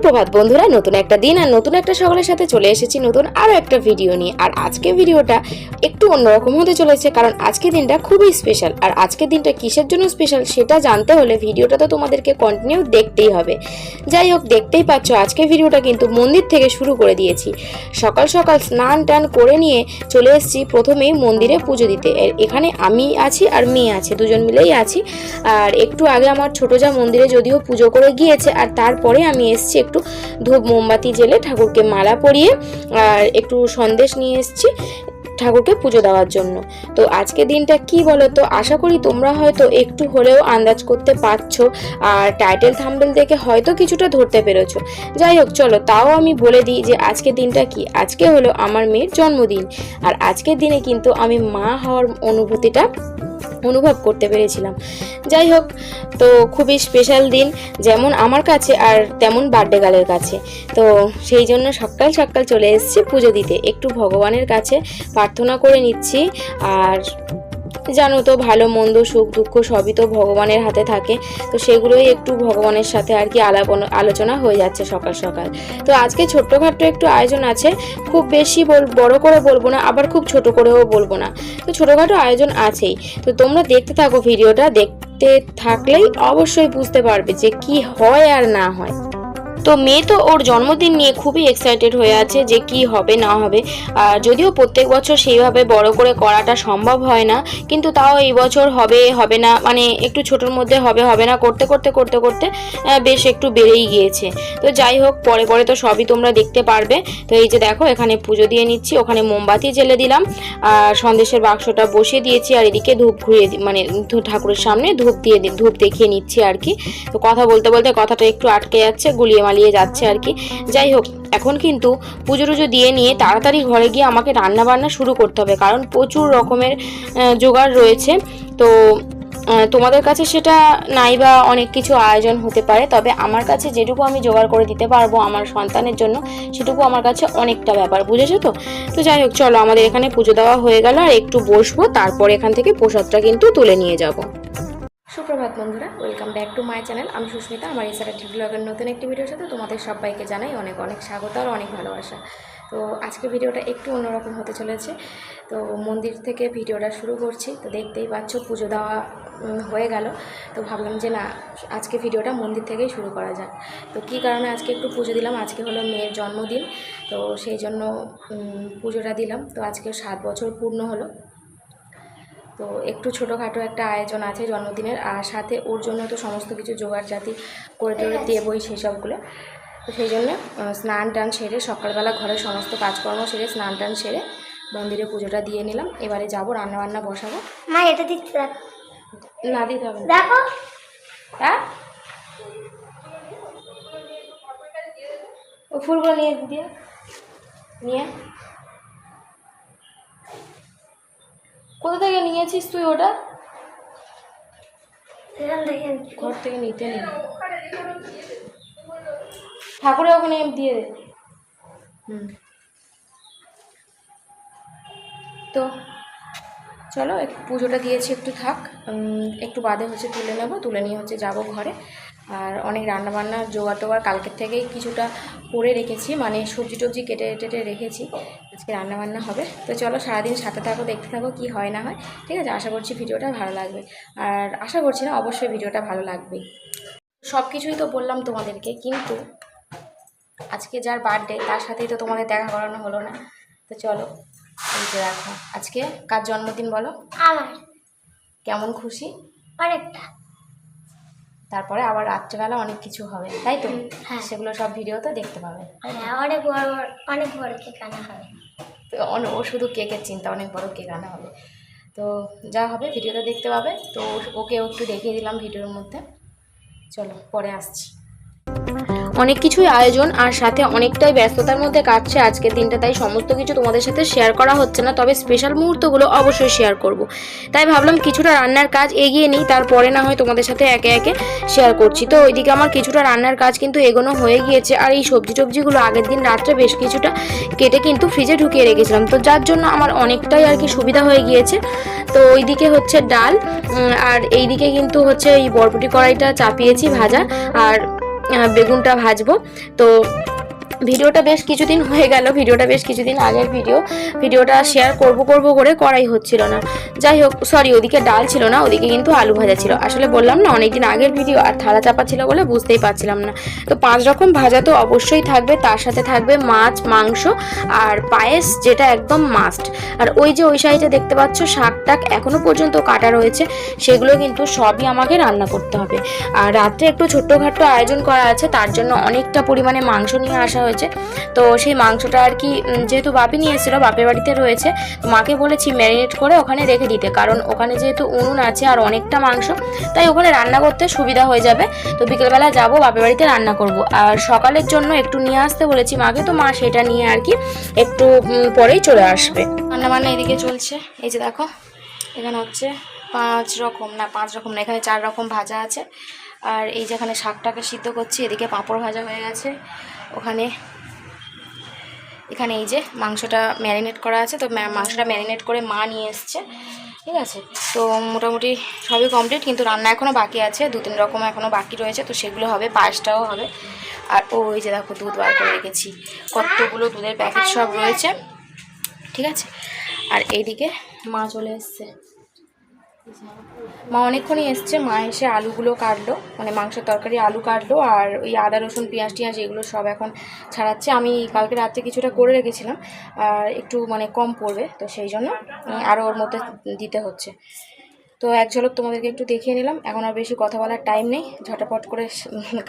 সুপ্রভাত বন্ধুরা, নতুন একটা দিন আর নতুন একটা সকালের সাথে চলে এসেছি নতুন আরও একটা ভিডিও নিয়ে। আর আজকে ভিডিওটা একটু অন্যরকম হতে চলেছে, কারণ আজকে দিনটা খুবই স্পেশাল আর আজকের দিনটা কিসের জন্য স্পেশাল সেটা জানতে হলে ভিডিওটা তো তোমাদেরকে কন্টিনিউ দেখতেই হবে। যাই হোক, দেখতেই পাচ্ছ আজকে ভিডিওটা কিন্তু মন্দির থেকে শুরু করে দিয়েছি। সকাল সকাল স্নান টান করে নিয়ে চলে এসেছি প্রথমেই মন্দিরে পুজো দিতে। এখানে আমি আছি আর মেয়ে আছে, দুজন মিলেই আছি। আর একটু আগে আমার ছোটো যা মন্দিরে যদিও পুজো করে গিয়েছে, আর তারপরে আমি এসেছি একটু ধূপ মোমবাতি জেলে ঠাকুরকে মালা পরিয়ে, আর একটু সন্দেশ নিয়ে এসেছি ঠাকুরকে পুজো দেওয়ার জন্য। তো আজকে দিনটা কি বলো তো আশা করি তোমরা হয়তো একটু হলেও আন্দাজ করতে পারছ, আর টাইটেল থাম্বেল দেখে হয়তো কিছুটা ধরতে পেরেছ। যাই হোক, চলো তাও আমি বলে দিই যে আজকের দিনটা কি? আজকে হলো আমার মেয়ের জন্মদিন। আর আজকের দিনে কিন্তু আমি মা হওয়ার অনুভূতিটা অনুভব করতে পেরেছিলাম। যাই হোক, তো খুবই স্পেশাল দিন, যেমন আমার কাছে আর তেমন বার্থডে গালের কাছে। তো সেই জন্য সকাল সকাল চলে এসেছি পুজো দিতে। একটু ভগবানের কাছে প্রার্থনা করে নিচ্ছি, আর জানো তো, ভালো, মন্দ, সুখ, দুঃখ সবই তো ভগবানের হাতে থাকে। তো সেগুলোই একটু ভগবানের সাথে আর কি আলাপন, আলোচনা হয়ে যাচ্ছে সকাল সকাল। তো আজকে ছোট্টখাট্ট একটু আয়োজন আছে। খুব বেশি বল, বড় করে বলব না, আবার খুব ছোট করেও বলব না। তো ছোটোখাটো আয়োজন আছেই। তো তোমরা দেখতে থাকো ভিডিওটা, দেখতে থাকলেই অবশ্যই বুঝতে পারবে যে কি হয় আর না হয়। তো মেয়ে তো ওর জন্মদিন নিয়ে খুবই এক্সাইটেড হয়ে আছে যে কি হবে, না হবে। আর যদিও প্রত্যেক বছর সেইভাবে বড় করে করাটা সম্ভব হয় না, কিন্তু তাও এই বছর হবে হবে না মানে একটু ছোটোর মধ্যে হবে হবে না, করতে করতে করতে করতে বেশ একটু বেড়েই গিয়েছে। তো যাই হোক, পরে পরে তো সবই তোমরা দেখতে পারবে। তো এই যে দেখো, এখানে পুজো দিয়ে নিচ্ছি, ওখানে মোমবাতি জেলে দিলাম, আর সন্দেশের বাক্সটা বসিয়ে দিয়েছি, আর এদিকে ধূপ ঘুরিয়ে মানে ঠাকুরের সামনে ধূপ দিয়ে ধূপ দেখিয়ে নিচ্ছি আর কি। তো কথা বলতে বলতে কথাটা একটু আটকে যাচ্ছে, গুলিয়ে মালিয়ে যাচ্ছে আর কি। যাই হোক, এখন কিন্তু পুজো টুজো দিয়ে নিয়ে তাড়াতাড়ি ঘরে গিয়ে আমাকে রান্না বান্না শুরু করতে হবে, কারণ প্রচুর রকমের জোগাড় রয়েছে। তো তোমাদের কাছে সেটা নাই বা অনেক কিছু আয়োজন হতে পারে, তবে আমার কাছে যেটুকু আমি জোগাড় করে দিতে পারব আমার সন্তানের জন্য, সেটুকু আমার কাছে অনেকটা ব্যাপার, বুঝেছ তো? তো যাই হোক, চলো আমাদের এখানে পুজো দেওয়া হয়ে গেল, আর একটু বসবো, তারপর এখান থেকে প্রসাদটা কিন্তু তুলে নিয়ে যাব। সুপ্রভাত বন্ধুরা welcome back to my channel আমি সুস্মিতা, আমার এছাড়া টি ব্লগের নতুন একটি ভিডিওর সাথে তোমাদের সবাইকে জানাই অনেক অনেক স্বাগত আর অনেক ভালোবাসা। তো আজকে ভিডিওটা একটু অন্যরকম হতে চলেছে। তো মন্দির থেকে ভিডিওটা শুরু করছি। তো দেখতেই পাচ্ছ, পুজো দেওয়া হয়ে গেল। তো ভাবলাম যে না, আজকে ভিডিওটা মন্দির থেকেই শুরু করা যাক। তো কী কারণে আজকে একটু পুজো দিলাম? আজকে হলো মেয়ের জন্মদিন। তো সেই জন্য পুজোটা দিলাম। তো আজকে সাত বছর পূর্ণ হলো। তো একটু ছোটোখাটো একটা আয়োজন আছে জন্মদিনের আর সাথে ওর জন্য তো সমস্ত কিছু জোগাড় জাতি করে টোরে দেবই সেই সবগুলো। তো সেই জন্য স্নান টান সেরে সকালবেলা ঘরের সমস্ত কাজকর্ম সেরে স্নান টান সেরে মন্দিরে পুজোটা দিয়ে নিলাম। এবারে যাব রান্না বান্না বসাবো। মা এটা দিচ্ছে না দিতে হবে দেখো। হ্যাঁ? ও ফুলগুলো নিয়ে দিয়ে নিয়ে। কোথা থেকে নিয়েছিস তুই ওটা? ঘর থেকে নিতে নেই। ঠাকুরের ওখানে দিয়ে দে। হুম। তো চলো পুজোটা দিয়েছি একটু থাক। একটু বাদে হচ্ছে তুলে নেব তুলে নিয়ে হচ্ছে যাব ঘরে। আর অনেক রান্না বান্না জোগাড় টোগাড় কালকের থেকেই কিছুটা করে রেখেছি মানে সবজি টবজি কেটে টেটে রেখেছি। আজকে রান্না বান্না হবে। তো চলো সারাদিন সাথে থাকো দেখতে থাকো কি হয় না হয়। ঠিক আছে? আশা করছি ভিডিওটা ভালো লাগবে। আর আশা করছি না অবশ্যই ভিডিওটা ভালো লাগবেই সব কিছুই তো বললাম তোমাদেরকে কিন্তু আজকে যার বার্থডে তার সাথেই তো তোমাদের দেখা করানো হলো না। তো চলো এই যে রাখো। আজকে কার জন্মদিন বলো? আমার। কেমন খুশি? অনেকটা। তারপরে আবার রাত্রেবেলা অনেক কিছু হবে তাই তো? হ্যাঁ। সেগুলো সব ভিডিওতে দেখতে পাবে। হ্যাঁ অনেক বড় অনেক বড় কেক আনা হবে। ও শুধু কেকের চিন্তা অনেক বড় কেক আনা হবে। তো যা হবে ভিডিওটা দেখতে পাবে। তো ওকে একটু দেখিয়ে দিলাম ভিডিওর মধ্যে। চলো পরে আসছি। অনেক কিছুই আয়োজন আর সাথে অনেকটাই ব্যস্ততার মধ্যে কাটছে আজকের দিনটা, তাই সমস্ত কিছু তোমাদের সাথে শেয়ার করা হচ্ছে না, তবে স্পেশাল মুহূর্তগুলো অবশ্যই শেয়ার করব। তাই ভাবলাম কিছুটা রান্নার কাজ এগিয়ে নিই, তারপরে না হয় তোমাদের সাথে একে একে শেয়ার করছি। তো ওইদিকে আমার কিছুটা রান্নার কাজ কিন্তু এগোনো হয়ে গিয়েছে আর এই সবজি টবজিগুলো আগের দিন রাত্রে বেশ কিছুটা কেটে কিন্তু ফ্রিজে ঢুকিয়ে রেখেছিলাম। তো যার জন্য আমার অনেকটাই আর কি সুবিধা হয়ে গিয়েছে। তো ওইদিকে হচ্ছে ডাল আর এইদিকে কিন্তু হচ্ছে এই বরবটি কড়াইটা চাপিয়েছি ভাজা, আর বেগুনটা ভাজবো। তো ভিডিওটা বেশ কিছুদিন হয়ে গেল, ভিডিওটা বেশ কিছুদিন আগের ভিডিও। ভিডিওটা শেয়ার করব করব করে করাই হচ্ছিল না। যাই হোক সরি ওদিকে ডাল ছিল না, ওদিকে কিন্তু আলু ভাজা ছিল। আসলে বললাম না, অনেকদিন আগের ভিডিও আর থালা চাপা ছিল বলে বুঝতেই পারছিলাম না। তো পাঁচ রকম ভাজা তো অবশ্যই থাকবে, তার সাথে থাকবে মাছ, মাংস আর পায়েস, যেটা একদম মাস্ট আর ওই যে ওই সাইডে দেখতে পাচ্ছ, শাক টাক এখনও পর্যন্ত কাটা রয়েছে, সেগুলো কিন্তু সবই আমাকে রান্না করতে হবে। আর রাত্রে একটু ছোট্টখাট্ট আয়োজন করা আছে, তার জন্য অনেকটা পরিমাণে মাংস নিয়ে আসা হয়েছে। তো সেই মাংসটা আর কি যেহেতু বাপি নিয়ে এসেছিল, বাপের বাড়িতে রয়েছে মাকে বলেছি ম্যারিনেট করে ওখানে রেখে দিতে, কারণ ওখানে যেহেতু উনুন আছে আর অনেকটা মাংস, তাই ওখানে রান্না করতে সুবিধা হয়ে যাবে। তো বিকেলবেলা যাব, বাপের বাড়িতে রান্না করব। আর সকালের জন্য একটু নিয়ে আসতে বলেছি মাকে, তো মা সেটা নিয়ে আর কি একটু পরেই চলে আসবে। রান্না বান্না এদিকে চলছে। এই যে দেখো, এখানে হচ্ছে পাঁচ রকম, না পাঁচ রকম না, এখানে চার রকম ভাজা আছে। আর এই যেখানে শাকটাকে সিদ্ধ করছি, এদিকে পাঁপড় ভাজা হয়ে গেছে। ওখানে এখানে এই যে মাংসটা ম্যারিনেট করা আছে, তো মাংসটা ম্যারিনেট করে মা নিয়ে এসছে, ঠিক আছে? তো মোটামুটি সবই কমপ্লিট কিন্তু রান্না এখনও বাকি আছে, দু তিন রকম এখনও বাকি রয়েছে, তো সেগুলো হবে, পায়েসটাও হবে। আর ওই যে দেখো দুধ বার করে রেখেছি, কতগুলো দুধের প্যাকেট সব রয়েছে, ঠিক আছে? আর এইদিকে মা চলে এসছে। মা অনেকক্ষণই এসছে, মা এসে আলুগুলো কাটলো মানে মাংসের তরকারি, আলু কাটলো, আর ওই আদা, রসুন, পেঁয়াজ, টিয়াজ এগুলো সব এখন ছাড়াচ্ছে। আমি কালকে রাত্রে কিছুটা করে রেখেছিলাম, আর একটু মানে কম পড়বে, তো সেই জন্য আরও ওর মধ্যে দিতে হচ্ছে। তো এক ঝলক তোমাদেরকে একটু দেখিয়ে নিলাম, এখন আর বেশি কথা বলার টাইম নেই, ঝটাপট করে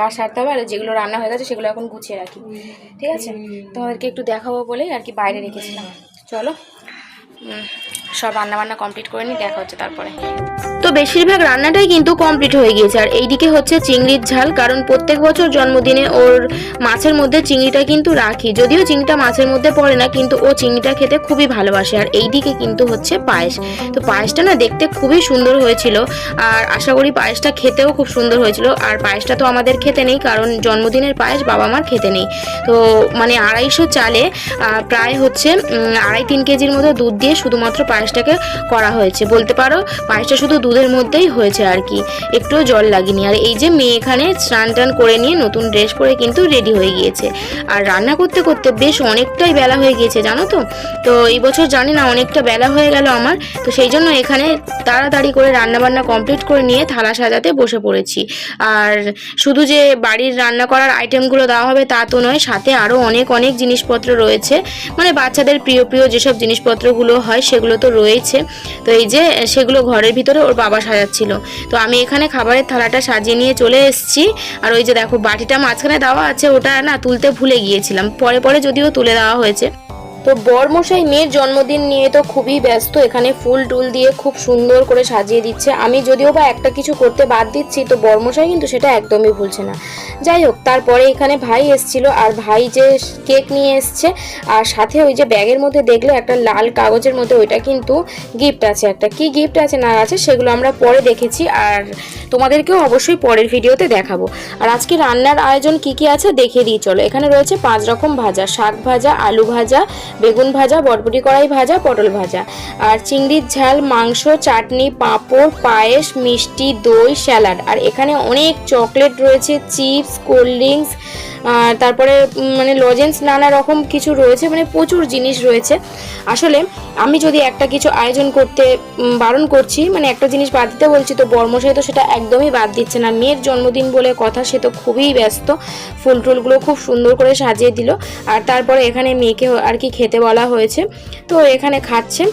কাজ সারতে হবে, আর যেগুলো রান্না হয়ে গেছে সেগুলো এখন গুছিয়ে রাখি, ঠিক আছে? তোমাদেরকে একটু দেখাবো বলেই আর কি বাইরে রেখেছিলাম। চলো সব রান্নাবান্না কমপ্লিট করে নিই দেখা হচ্ছে তারপরে। বেশিরভাগ রান্নাটাই কিন্তু কমপ্লিট হয়ে গিয়েছে। আর এইদিকে হচ্ছে চিংড়ির ঝাল, কারণ প্রত্যেক বছর জন্মদিনে ওর মাছের মধ্যে চিংড়িটা কিন্তু রাখি। যদিও চিংড়িটা মাছের মধ্যে পড়ে না, কিন্তু ও চিংড়িটা খেতে খুবই ভালোবাসে। আর এইদিকে কিন্তু হচ্ছে পায়েস। তো পায়েসটা না দেখতে খুবই সুন্দর হয়েছিল, আর আশা করি পায়েসটা খেতেও খুব সুন্দর হয়েছিল। আর পায়েসটা তো আমাদের খেতে নেই, কারণ জন্মদিনের পায়েস বাবা মার খেতে নেই। তো মানে আড়াইশো চালে প্রায় হচ্ছে আড়াই তিন কেজির মতো দুধ দিয়ে শুধুমাত্র পায়েসটাকে করা হয়েছে। বলতে পারো, পায়েসটা শুধু দুধের মধ্যেই হয়েছে আর কি। একটুও জল লাগেনি। আর এই যে মেয়ে এখানে স্নান টান করে নিয়ে নতুন ড্রেস পরে কিন্তু রেডি হয়ে গিয়েছে। আর রান্না করতে করতে বেশ অনেকটাই বেলা হয়ে গিয়েছে, জানো তো? তো এই বছর জানি না অনেকটা বেলা হয়ে গেল আমার। তো সেই জন্য এখানে তাড়াতাড়ি করে রান্না বান্না কমপ্লিট করে নিয়ে থালা সাজাতে বসে পড়েছি। আর শুধু যে বাড়ির রান্না করার আইটেমগুলো দেওয়া হবে তা তো নয়, সাথে আরও অনেক অনেক জিনিসপত্র রয়েছে। মানে বাচ্চাদের প্রিয় প্রিয় যেসব জিনিসপত্রগুলো হয় সেগুলো তো রয়েছে। তো এই যে সেগুলো ঘরের ভিতরে ওর বাবা সাজাচ্ছিল। তো আমি এখানে খাবারের থালাটা সাজিয়ে নিয়ে চলে এসেছি। আর ওই যে দেখো বাটিটা মাঝখানে দেওয়া আছে, ওটা না তুলতে ভুলে গিয়েছিলাম। পরে পরে যদিও তুলে দেওয়া হয়েছে। তো বরমশাই, মেয়ের জন্মদিন নিয়ে তো খুবই ব্যস্ত। এখানে ফুল টুল দিয়ে খুব সুন্দর করে সাজিয়ে দিচ্ছে। আমি যদিও বা একটা কিছু করতে বাদ দিচ্ছি, তো বরমশাই কিন্তু সেটা একদমই ভুলছে না। যাই হোক, তারপরে এখানে ভাই এসছিল, আর ভাই যে কেক নিয়ে এসছে, আর সাথে ওই যে ব্যাগের মধ্যে দেখলে একটা লাল কাগজের মধ্যে, ওইটা কিন্তু গিফট আছে একটা। কি গিফট আছে না আছে, সেগুলো আমরা পরে দেখেছি, আর তোমাদেরকেও অবশ্যই পরের ভিডিওতে দেখাবো। আর আজকে রান্নার আয়োজন কি কি আছে, দেখিয়ে দিই, চলো। এখানে রয়েছে পাঁচ রকম ভাজা, শাক ভাজা, আলু ভাজা বেগুন ভাজা বটবটি কড়াই ভাজা, পটল ভাজা। আর চিংড়ির ঝাল, মাংস, চাটনি, পাঁপড়, পায়েস, মিষ্টি, দই, স্যালাড। আর এখানে অনেক চকলেট রয়েছে, চিপস, কোল্ড ড্রিঙ্কস তারপরে মানে লজেন্স নানা রকম কিছু রয়েছে মানে প্রচুর জিনিস রয়েছে। আসলে আমি যদি একটা কিছু আয়োজন করতে বারণ করছি মানে একটা জিনিস বাদ দিতে বলছি, তো বর্মশাই তো সেটা একদমই বাদ দিচ্ছে না। মেয়ের জন্মদিন বলে কথা, সে তো খুবই ব্যস্ত। ফুল টুলগুলো খুব সুন্দর করে সাজিয়ে দিল। আর তারপরে এখানে মেয়েকে আর কি খেতে বলা হয়েছে। তো এখানে খাচ্ছে।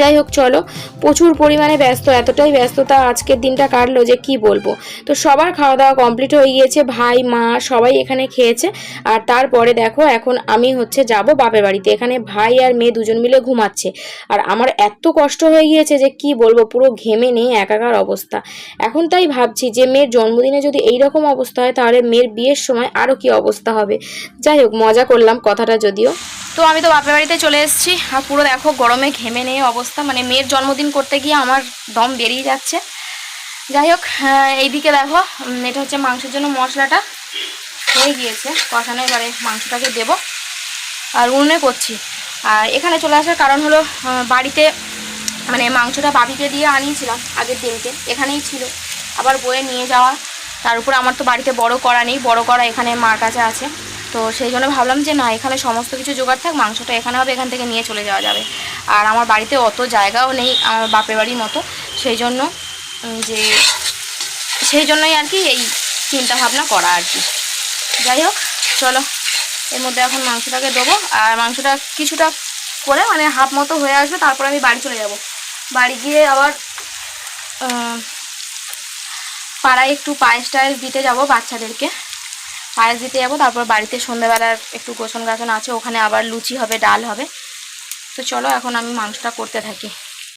যাই হোক, চলো। প্রচুর পরিমাণে ব্যস্ত, এতটাই ব্যস্ততা আজকের দিনটা কাটলো যে কি বলব। তো সবার খাওয়া দাওয়া কমপ্লিট হয়ে গিয়েছে, ভাই, মা সবাই এখানে খেয়েছে। আর তারপরে দেখো, এখন আমি হচ্ছে যাব বাপের বাড়িতে। এখানে ভাই আর মেয়ে দুজন মিলে ঘুমাচ্ছে। আর আমার এত কষ্ট হয়ে গিয়েছে যে কি বলব, পুরো ঘেমে নেই, একাকার অবস্থা। এখন তাই ভাবছি যে মেয়ের জন্মদিনে যদি এই রকম অবস্থা হয়, তাহলে মেয়ের বিয়ের সময় আরও কি অবস্থা হবে। যাই হোক, মজা করলাম কথাটা যদিও। তো আমি তো বাপের বাড়িতে চলে এসেছি। আর পুরো দেখো গরমে ঘেমে নেই অবস্থা। মানে মেয়ের জন্মদিন করতে গিয়ে আমার দম বেরিয়ে যাচ্ছে। যাই হোক এইদিকে দেখো এটা হচ্ছে মাংসের জন্য মশলাটা। হয়ে গিয়েছে। কষানো এবারে মাংসটাকে দেব। আর উনুনে করছি। আর এখানে চলে আসার কারণ হলো বাড়িতে মানে মাংসটা বাবিকে দিয়ে আনিয়েছিলাম আগের দিনকে। এখানেই ছিল। আবার বয়ে নিয়ে যাওয়া। তার উপর আমার তো বাড়িতে বড় করা নেই। বড় করা এখানে মার কাছে আছে। তো সেই জন্য ভাবলাম যে না, এখানে সমস্ত কিছু জোগাড় থাক, মাংসটা এখানে হবে, এখান থেকে নিয়ে চলে যাওয়া যাবে। আর আমার বাড়িতে অত জায়গাও নেই আমার বাপের বাড়ির মতো, সেই জন্য যে সেই জন্যই আর কি এই চিন্তা ভাবনা করা আর কি। যাই হোক, চলো, এর মধ্যে এখন মাংসটাকে দেবো। আর মাংসটা কিছুটা করে মানে হাফ মতো হয়ে আসবে, তারপর আমি বাড়ি চলে যাব। বাড়ি গিয়ে আবার পাড়ায় একটু পায়েস টায়েস দিতে যাব বাচ্চাদেরকে। পায়েস দিতে যাব, তারপর বাড়িতে সন্ধ্যেবেলার একটু গোসন গাছন আছে, ওখানে আবার লুচি হবে, ডাল হবে। তো চলো, এখন আমি মাংসটা করতে থাকি।